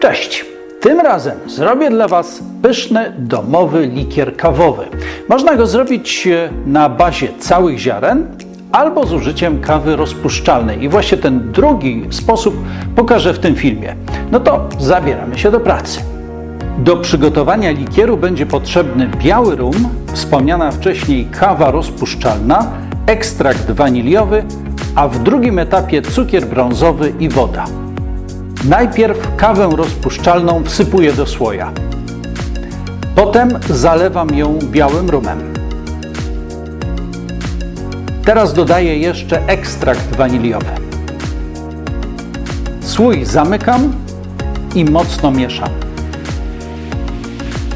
Cześć! Tym razem zrobię dla Was pyszny domowy likier kawowy. Można go zrobić e, na bazie całych ziaren albo z użyciem kawy rozpuszczalnej. I właśnie ten drugi sposób pokażę w tym filmie. No to zabieramy się do pracy. Do przygotowania likieru będzie potrzebny biały rum, wspomniana wcześniej kawa rozpuszczalna, ekstrakt waniliowy, a w drugim etapie cukier brązowy i woda. Najpierw kawę rozpuszczalną wsypuję do słoja. Potem zalewam ją białym rumem. Teraz dodaję jeszcze ekstrakt waniliowy. Słój zamykam i mocno mieszam.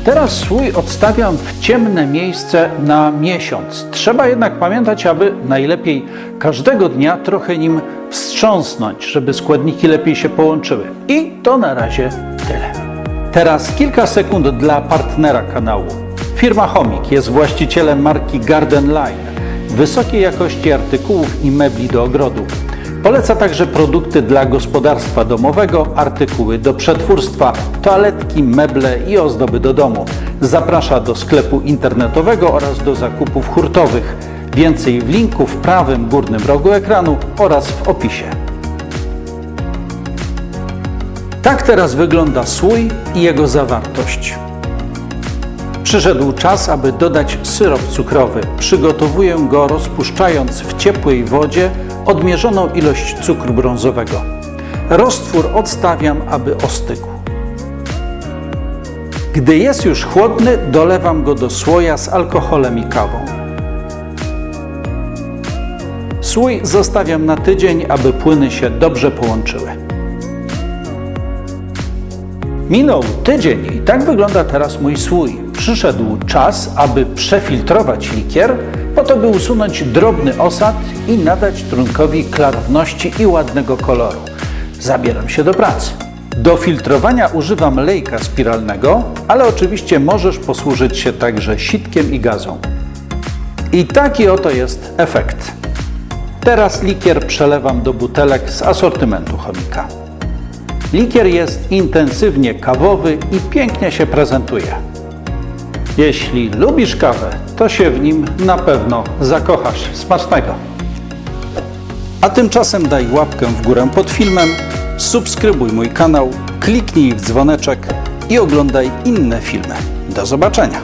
Teraz słój odstawiam w ciemne miejsce na miesiąc. Trzeba jednak pamiętać, aby najlepiej każdego dnia trochę nim wstrząsnąć, żeby składniki lepiej się połączyły. I to na razie tyle. Teraz kilka sekund dla partnera kanału. Firma Chomik jest właścicielem marki Garden Line, wysokiej jakości artykułów i mebli do ogrodu. Poleca także produkty dla gospodarstwa domowego, artykuły do przetwórstwa, toaletki, meble i ozdoby do domu. Zaprasza do sklepu internetowego oraz do zakupów hurtowych. Więcej w linku w prawym górnym rogu ekranu oraz w opisie. Tak teraz wygląda słój i jego zawartość. Przyszedł czas, aby dodać syrop cukrowy. Przygotowuję go rozpuszczając w ciepłej wodzie odmierzoną ilość cukru brązowego. Roztwór odstawiam, aby ostygł. Gdy jest już chłodny, dolewam go do słoja z alkoholem i kawą. Słój zostawiam na tydzień, aby płyny się dobrze połączyły. Minął tydzień i tak wygląda teraz mój słój. Przyszedł czas, aby przefiltrować likier, po to by usunąć drobny osad i nadać trunkowi klarowności i ładnego koloru. Zabieram się do pracy. Do filtrowania używam lejka spiralnego, ale oczywiście możesz posłużyć się także sitkiem i gazą. I taki oto jest efekt. Teraz likier przelewam do butelek z asortymentu chomika. Likier jest intensywnie kawowy i pięknie się prezentuje. Jeśli lubisz kawę, to się w nim na pewno zakochasz. Smacznego! A tymczasem daj łapkę w górę pod filmem, subskrybuj mój kanał, kliknij w dzwoneczek i oglądaj inne filmy. Do zobaczenia!